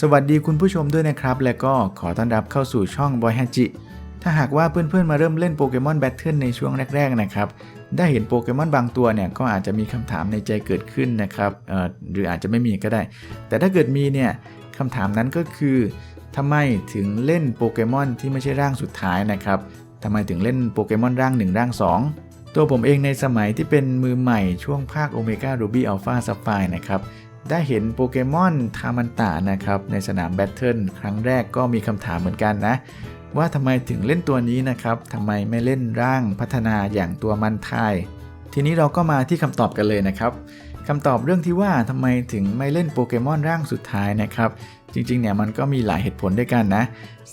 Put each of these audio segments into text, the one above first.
สวัสดีคุณผู้ชมด้วยนะครับ และก็ขอต้อนรับเข้าสู่ช่องบอยฮ g จิถ้าหากว่าเพื่อนๆมาเริ่มเล่นโปเกมอนแบทเทิลในช่วงแรกๆนะครับ ได้เห็นโปเกมอนบางตัวเนี่ยก็อาจจะมีคำถามในใจเกิดขึ้นนะครับหรืออาจจะไม่มีก็ได้ แต่ถ้าเกิดมีเนี่ยคำถามนั้นก็คือทำไมถึงเล่นโปเกมอนที่ไม่ใช่ร่างสุดท้ายนะครับทำไมถึงเล่นโปเกมอนร่าง 1 ร่าง 2 ตัวผมเองในสมัยที่เป็นมือใหม่ช่วงภาคโอเมก้ารูบี้อัลฟาซับไฟนะครับ ได้เห็นโปเกมอนทามันตะนะครับในสนามแบทเทิลครั้งแรกก็มีคำถามเหมือนกันนะ ว่าทำไมถึงเล่นตัวนี้นะครับทำไมไม่เล่นร่างพัฒนาอย่างตัวมันทายทีนี้เราก็มาที่คำตอบกันเลยนะครับคำตอบเรื่องที่ว่าทำไมถึงไม่เล่นโปเกมอนร่างสุดท้ายนะครับ จริงๆเนี่ยมันก็มีหลายเหตุผลด้วยกันนะ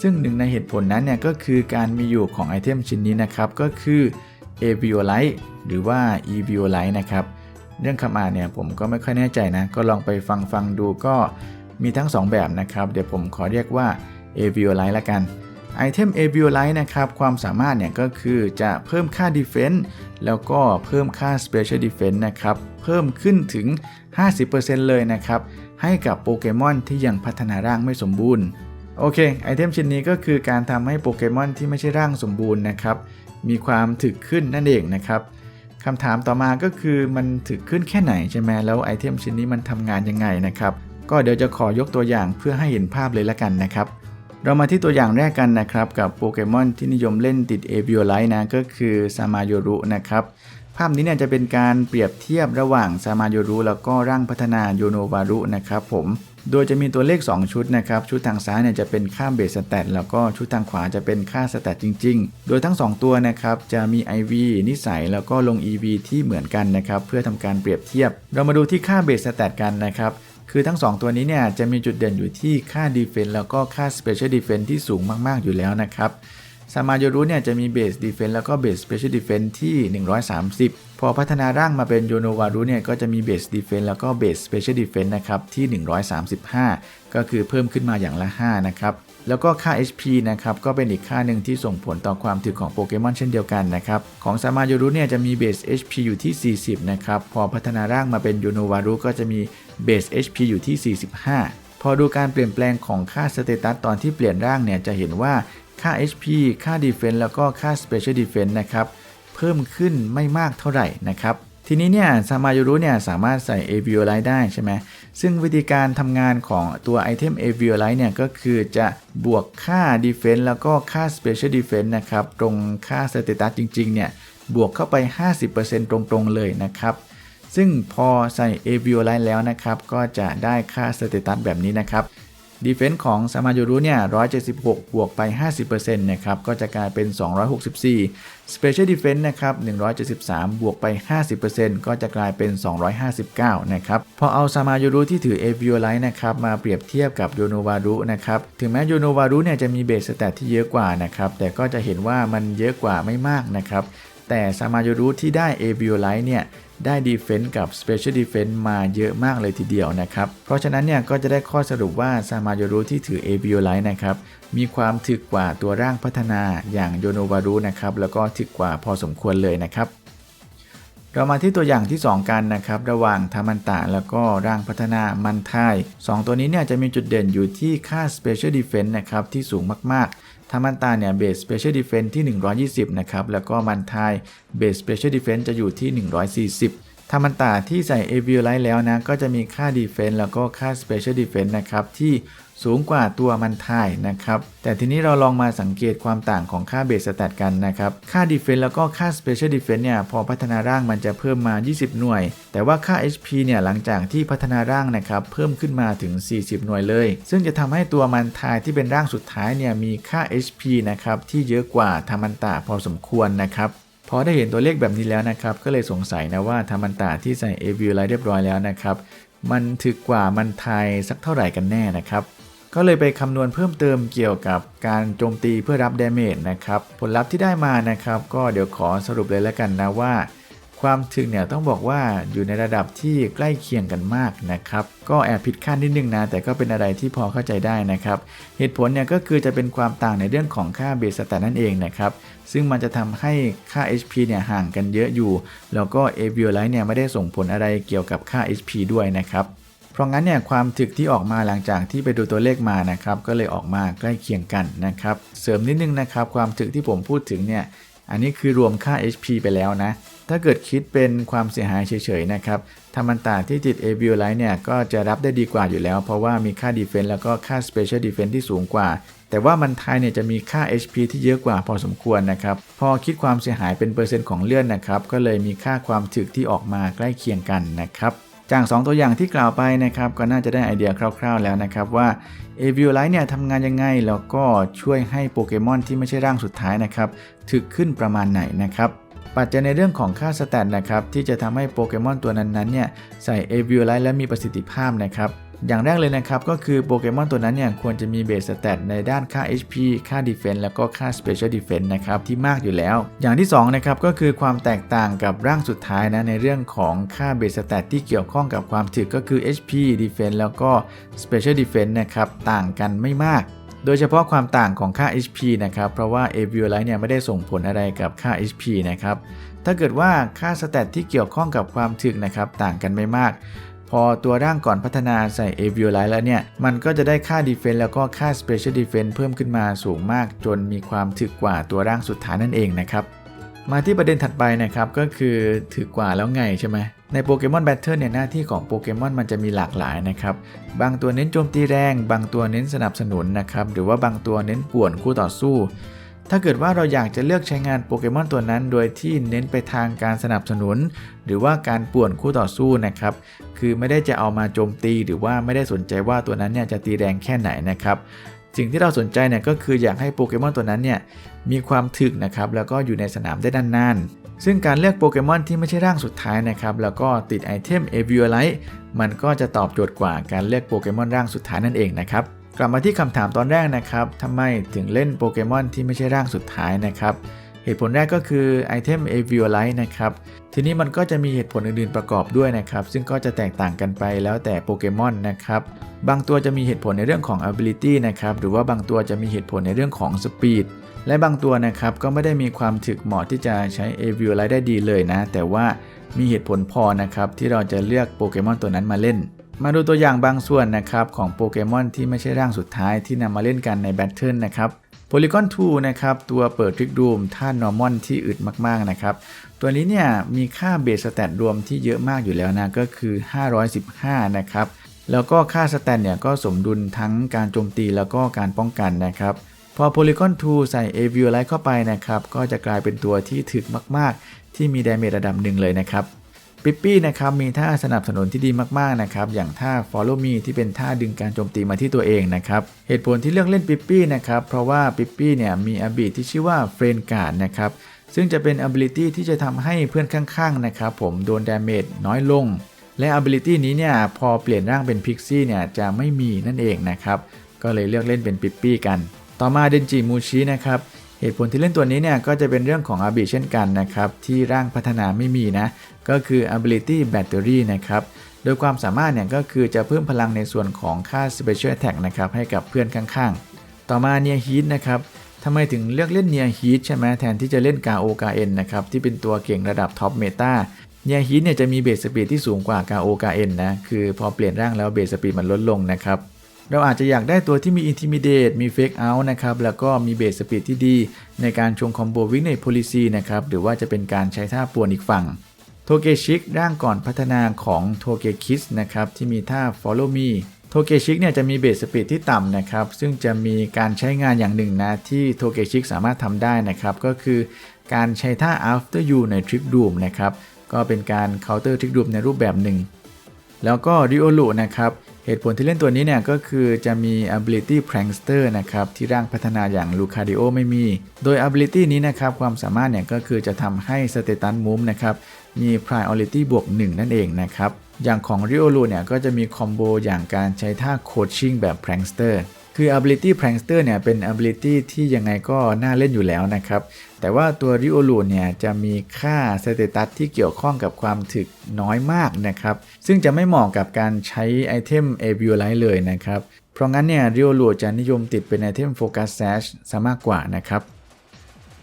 ซึ่งหนึ่งในเหตุผลนั้นเนี่ยก็คือการมีอยู่ของไอเทมชิ้นนี้นะครับ ก็คือ a v i o l i t e หรือว่า e v i o l i t e นะครับ เรื่องคำอ่านเนี่ยผมก็ไม่ค่อยแน่ใจนะ ก็ลองไปฟังฟังดูก็มีทั้ง 2 แบบนะครับ เดี๋ยวผมขอเรียกว่า a v i o l i t e ละกันไอเทม a v i o l i t e นะครับ ความสามารถเนี่ยก็คือจะเพิ่มค่า Defense แล้วก็เพิ่มค่า Special Defense นะครับ เพิ่มขึ้นถึง 50%เลยนะครับ ให้กับโปเกมอนที่ยังพัฒนาร่างไม่สมบูรณ์ โอเค ไอเทมชิ้นนี้ก็คือการทำให้โปเกมอนที่ไม่ใช่ร่างสมบูรณ์นะครับ มีความถึกขึ้นนั่นเองนะครับ คำถามต่อมาก็คือมันถึกขึ้นแค่ไหนใช่ไหมแล้วไอเทมชิ้นนี้มันทำงานยังไงนะครับ ก็เดี๋ยวจะขอยกตัวอย่างเพื่อให้เห็นภาพเลยละกันนะครับ เรามาที่ตัวอย่างแรกกันนะครับ กับโปเกมอนที่นิยมเล่นติดเอวิโอไลท์นะก็คือซามาโยรุนะครับ ภาพนี้เนี่ยจะเป็นการเปรียบเทียบระหว่างซามาโยรุแล้วก็ร่างพัฒนาโยโนวารุนะครับผม โดยจะมีตัวเลข 2 ชุดนะครับ ชุดทางซ้ายเนี่ยจะเป็นค่าเบสสแตทแล้วก็ชุดทางขวาจะเป็นค่าสแตทจริง ๆ โดยทั้ง 2 ตัวนะครับจะมี IV นิสัยแล้วก็ลง EV ที่เหมือนกันนะครับเพื่อทำการเปรียบเทียบ เรามาดูที่ค่าเบสสแตทกันนะครับคือทั้ง 2 ตัวนี้เนี่ยจะมีจุดเด่นอยู่ที่ค่า Defense แล้วก็ค่า Special Defense ที่สูงมาก ๆ อยู่แล้วนะครับ ซามาโยรุเนี่ยจะมีเบส Defense แล้วก็เบส Special Defense ที่ 130 พอพัฒนาร่างมาเป็นโยโนวารุเนี่ยก็จะมีเบส Defense แล้วก็เบส Special Defense นะครับที่ 135 ก็คือเพิ่มขึ้นมาอย่างละ 5 นะครับ แล้วก็ค่า HP นะครับก็เป็นอีกค่าหนึ่งที่ส่งผลต่อความถึกของโปเกมอนเช่นเดียวกันนะครับของซามาโยรุเนี่ยจะมีเบส HP อยู่ที่ 40 นะครับพอพัฒนาร่างมาเป็นโยโนวารุก็จะมีเบส HP อยู่ที่ 45พอดูการเปลี่ยนแปลงของค่าสเตตัสตอนที่เปลี่ยนร่างเนี่ยจะเห็นว่า ค่า HP ค่า Defense แล้วก็ค่า Special Defense นะครับ เพิ่มขึ้นไม่มากเท่าไหร่นะครับ ทีนี้เนี่ยซามายูรุเนี่ยสามารถใส่ a v i o l i t e ได้ใช่ไหม ซึ่งวิธีการทำงานของตัวไอเทม a v i o l i t e เนี่ยก็คือจะบวกค่า Defense แล้วก็ค่า Special Defense นะครับ ตรงค่า Status จริง ๆ เนี่ย บวกเข้าไป 50%ตรงๆ เลยนะครับซึ่งพอใส่ a v i o l i t e แล้วนะครับ ก็จะได้ค่า Status แบบนี้นะครับ ดีเฟนส์ของซามายูรุเนี่ย176 บวกไป 50%นะครับ ก็จะกลายเป็น 264 Special Defense นะครับ 173 บวกไป 50%ก็จะกลายเป็น 259 นะครับ พอเอาซามายูรุที่ถือ a v i o l i t e นะครับ มาเปรียบเทียบกับโยโนวารุนะครับ ถึงแม้โยโนวารุเนี่ยจะมีเบสสแตทที่เยอะกว่านะครับ แต่ก็จะเห็นว่ามันเยอะกว่าไม่มากนะครับ แต่ซามาโยรุที่ได้ a v i o l i t e เนี่ยได้ Defense กับ Special Defense มาเยอะมากเลยทีเดียวนะครับ เพราะฉะนั้นเนี่ยก็จะได้ข้อสรุปว่าซามาโยรุที่ถือ a b i o l i t e นะครับมีความถึกกว่าตัวร่างพัฒนาอย่างโยโนวารุนะครับแล้วก็ถึกกว่าพอสมควรเลยนะครับเรามาที่ตัวอย่างที่ 2 กันนะครับ ระหว่างทามันตะแล้วก็ร่างพัฒนามันไทย2ตัวนี้เนี่ยจะมีจุดเด่นอยู่ที่ค่า Special Defense นะครับที่สูงมากๆ ทามันตาเนี่ยเบส Special Defense ที่ 120 นะครับ แล้วก็มันทายเบส Special Defense จะอยู่ที่ 140ทามันตาที่ใส่ a v i l i t แล้วนะ ก็จะมีค่า Defense แล้วก็ค่า Special Defense นะครับ ที่ สูงกว่าตัวมันทายนะครับ แต่ทีนี้เราลองมาสังเกตความต่างของค่าเบสสแตทกันนะครับ ค่า Defense แล้วก็ค่า Special Defense เนี่ยพอพัฒนาร่างมันจะเพิ่มมา 20 หน่วย แต่ว่าค่า HP เนี่ยหลังจากที่พัฒนาร่างนะครับเพิ่มขึ้นมาถึง 40 หน่วยเลย ซึ่งจะทำให้ตัวมันทายที่เป็นร่างสุดท้ายเนี่ยมีค่า HP นะครับที่เยอะกว่าทามันตาพอสมควรนะครับพอได้เห็นตัวเลขแบบนี้แล้วนะครับ ก็เลยสงสัยนะว่าทามันตาที่ใส่ a v i o l i t e เรียบร้อยแล้วนะครับ มันถึกกว่ามันไทยสักเท่าไหร่กันแน่นะครับ ก็เลยไปคำนวณเพิ่มเติมเกี่ยวกับการโจมตีเพื่อรับดาเมจนะครับ ผลลัพธ์ที่ได้มานะครับ ก็เดี๋ยวขอสรุปเลยแล้วกันนะว่า ความถึกเนี่ยต้องบอกว่าอยู่ในระดับที่ใกล้เคียงกันมากนะครับ ก็แอบผิดคาดนิดนึงนะ แต่ก็เป็นอะไรที่พอเข้าใจได้นะครับ เหตุผลเนี่ยก็คือจะเป็นความต่างในเรื่องของค่าเบสแตทนั่นเองนะครับ ซึ่งมันจะทำให้ค่า HP เนี่ยห่างกันเยอะอยู่ แล้วก็ a v i o l i t e เนี่ยไม่ได้ส่งผลอะไรเกี่ยวกับค่า HP ด้วยนะครับ เพราะงั้นเนี่ยความถึกที่ออกมาหลังจากที่ไปดูตัวเลขมานะครับ ก็เลยออกมาใกล้เคียงกันนะครับ เสริมนิดนึงนะครับ ความถึกที่ผมพูดถึงเนี่ย อันนี้คือรวมค่า HP ไปแล้วนะ ถ้าเกิดคิดเป็นความเสียหายเฉยๆนะครับธรรมันตาที่ติด a v i l i เนี่ยก็จะรับได้ดีกว่าอยู่แล้ว เพราะว่ามีค่า Defense แล้วก็ค่า Special Defense ที่สูงกว่าแต่ว่ามันไทยเนี่ยจะมีค่า HP ที่เยอะกว่าพอสมควรนะครับ พอคิดความเสียหายเป็นเปอร์เซ็นต์ของเลือดนะครับ ก็เลยมีค่าความถึกที่ออกมาใกล้เคียงกันนะครับ จาก 2 ตัวอย่างที่กล่าวไปนะครับก็น่าจะได้ไอเดียคร่าวๆแล้วนะครับว่า a v i o l i t e เนี่ยทำงานยังไง แล้วก็ช่วยให้โปเกมอนที่ไม่ใช่ร่างสุดท้ายนะครับถึกขึ้นประมาณไหนนะครับปัจจัยในเรื่องของค่าสแตทนะครับที่จะทำให้โปเกมอนตัวนั้นๆเนี่ยใส่ a v i o l i t e และมีประสิทธิภาพนะครับ อย่างแรกเลยนะครับ ก็คือโปเกมอนตัวนั้นเนี่ยควรจะมีเบสสแตทในด้านค่า HP ค่า Defense แล้วก็ค่า Special Defense นะครับที่มากอยู่แล้ว อย่างที่2นะครับก็คือความแตกต่างกับร่างสุดท้ายนะในเรื่องของค่าเบสสแตทที่เกี่ยวข้องกับความถึกก็คือ HP Defense แล้วก็ Special Defense นะครับต่างกันไม่มากโดยเฉพาะความต่างของค่า HP นะครับ เพราะว่า a v i o l i t e เนี่ยไม่ได้ส่งผลอะไรกับค่า HP นะครับ ถ้าเกิดว่าค่าสแตทที่เกี่ยวข้องกับความถึกนะครับ ต่างกันไม่มาก พอตัวร่างก่อนพัฒนาใส่ a v i o l i t e แล้วเนี่ย มันก็จะได้ค่า Defense แล้วก็ค่า Special Defense เพิ่มขึ้นมาสูงมาก จนมีความถึกกว่าตัวร่างสุดท้ายนั่นเองนะครับ มาที่ประเด็นถัดไปนะครับ ก็คือถึกกว่าแล้วไงใช่ไหมในโปเกมอนแบทเทิลเนี่ยหน้าที่ของโปเกมอนมันจะมีหลากหลายนะครับ บางตัวเน้นโจมตีแรง บางตัวเน้นสนับสนุนนะครับ หรือว่าบางตัวเน้นป่วนคู่ต่อสู้ ถ้าเกิดว่าเราอยากจะเลือกใช้งานโปเกมอนตัวนั้น โดยที่เน้นไปทางการสนับสนุน หรือว่าการป่วนคู่ต่อสู้นะครับ คือไม่ได้จะเอามาโจมตี หรือว่าไม่ได้สนใจว่าตัวนั้นเนี่ยจะตีแรงแค่ไหนนะครับสิ่งที่เราสนใจเนี่ยก็คืออยากให้โปเกมอนตัวนั้นเนี่ยมีความถึกนะครับแล้วก็อยู่ในสนามได้นานๆ ซึ่งการเลือกโปเกมอนที่ไม่ใช่ร่างสุดท้ายนะครับแล้วก็ติดไอเทม a v i o l i t e มันก็จะตอบโจทย์กว่าการเลือกโปเกมอนร่างสุดท้ายนั่นเองนะครับ กลับมาที่คำถามตอนแรกนะครับทำไมถึงเล่นโปเกมอนที่ไม่ใช่ร่างสุดท้ายนะครับ เหตุผลแรกก็คือไอเทม a v i o l i t e นะครับ ทีนี้มันก็จะมีเหตุผลอื่นๆประกอบด้วยนะครับ ซึ่งก็จะแตกต่างกันไปแล้วแต่โปเกมอนนะครับ บางตัวจะมีเหตุผลในเรื่องของ ability นะครับ หรือว่าบางตัวจะมีเหตุผลในเรื่องของ speed และบางตัวนะครับก็ไม่ได้มีความถึกเหมาะที่จะใช้ a v i o l i t e ได้ดีเลยนะ แต่ว่ามีเหตุผลพอนะครับที่เราจะเลือกโปเกมอนตัวนั้นมาเล่น มาดูตัวอย่างบางส่วนนะครับของโปเกมอนที่ไม่ใช่ร่างสุดท้ายที่นำมาเล่นกันในแบทเทิลนะครับ Polygon 2นะครับตัวเปิดทริกดูมท่านอร์มอนที่อึดมากๆนะครับตัวนี้เนี่ยมีค่าเบสสแตทรวมที่เยอะมากอยู่แล้วนะก็คือ 515 นะครับแล้วก็ค่าสแตทเนี่ยก็สมดุลทั้งการโจมตีแล้วก็การป้องกันนะครับพอ Polygon 2 ใส่ a v i o l i t e เข้าไปนะครับก็จะกลายเป็นตัวที่ถึกมาก ๆ ที่มีดาเมจระดับหนึ่งเลยนะครับ ปิปปี้นะครับมีท่าสนับสนุนที่ดีมากๆนะครับอย่างท่า follow me ที่เป็นท่าดึงการโจมตีมาที่ตัวเองนะครับเหตุผลที่เลือกเล่นปิปปี้นะครับเพราะว่าปิปปี้เนี่ยมี ability ที่ชื่อว่า friend guard นะครับซึ่งจะเป็น ability ที่จะทำให้เพื่อนข้างๆนะครับผมโดน damage น้อยลง และ ability นี้เนี่ยพอเปลี่ยนร่างเป็นพิกซี่เนี่ยจะไม่มีนั่นเองนะครับก็เลยเลือกเล่นเป็นปิปปี้กัน ต่อมาเดนจิมูชินะครับ เหตุผลที่เล่นตัวนี้เนี่ยก็จะเป็นเรื่องของ a b i เช่นกันนะครับที่ร่างพัฒนาไม่มีนะก็คือ ability battery นะครับโดยความสามารถเนี่ยก็คือจะเพิ่มพลังในส่วนของค่า special attack นะครับให้กับเพื่อนข้างๆ ต่อมา near heat นะครับทำไมถึงเลือกเล่น near heat ใช่ไหมแทนที่จะเล่น k o k n นนะครับที่เป็นตัวเก่งระดับ top meta near heat เนี่ยจะมีเบสสปีดที่สูงกว่า k o k n นะคือพอเปลี่ยนร่างแล้วเบสสปีดมันลดลงนะครับ เราอาจจะอยากได้ตัวที่มี Intimidate มี Fake Out นะครับ แล้วก็มีเบสสปีดที่ดี ในการชงคอมโบวิ่งใน Policy นะครับ หรือว่าจะเป็นการใช้ท่าป่วนอีกฝั่งโทเกชิกร่างก่อนพัฒนาของโทเกคิสนะครับ ที่มีท่า Follow Me โทเกชิกเนี่ยจะมีเบสสปีดที่ต่ำนะครับ ซึ่งจะมีการใช้งานอย่างหนึ่งนะ ที่โทเกชิกสามารถทำได้นะครับ ก็คือการใช้ท่า After You ใน Trick Doom นะครับ ก็เป็นการ Counter Trick Doom ในรูปแบบหนึ่ง แล้วก็ r i o l u นะครับ เหตุผลที่เล่นตัวนี้เนี่ยก็คือจะมี ability prankster นะครับที่ร่างพัฒนาอย่าง Lucario ไม่มี โดย ability นี้นะครับความสามารถเนี่ยก็คือจะทำให้ status move นะครับมี priority บวก 1 นั่นเองนะครับ อย่างของ r i o l u เนี่ยก็จะมีคอมโบอย่างการใช้ท่า coaching แบบ prankster คือ ability prankster เนี่ยเป็น ability ที่ยังไงก็น่าเล่นอยู่แล้วนะครับ แต่ว่าตัว r i o l u เนี่ยจะมีค่าสเตตัสที่เกี่ยวข้องกับความถึกน้อยมากนะครับ ซึ่งจะไม่เหมาะกับการใช้ไอเทม a v i o l i t e เลยนะครับ เพราะงั้นเนี่ยริโอลูจะนิยมติดเป็นไอเทมโฟกัสแซชซะมากกว่านะครับ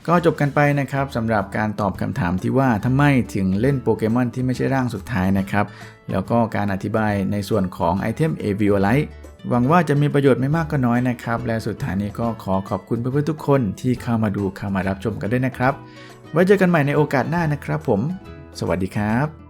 ก็จบกันไปนะครับสำหรับการตอบคำถามที่ว่าทำไมถึงเล่นโปเกมอนที่ไม่ใช่ร่างสุดท้ายนะครับ แล้วก็การอธิบายในส่วนของไอเทม a v i o l i t e หวังว่าจะมีประโยชน์ไม่มากก็น้อยนะครับ และสุดท้ายนี้ก็ขอขอบคุณเพื่อนๆทุกคนที่เข้ามาดูเข้ามารับชมกันด้วยนะครับ ไว้เจอกันใหม่ในโอกาสหน้านะครับผม สวัสดีครับ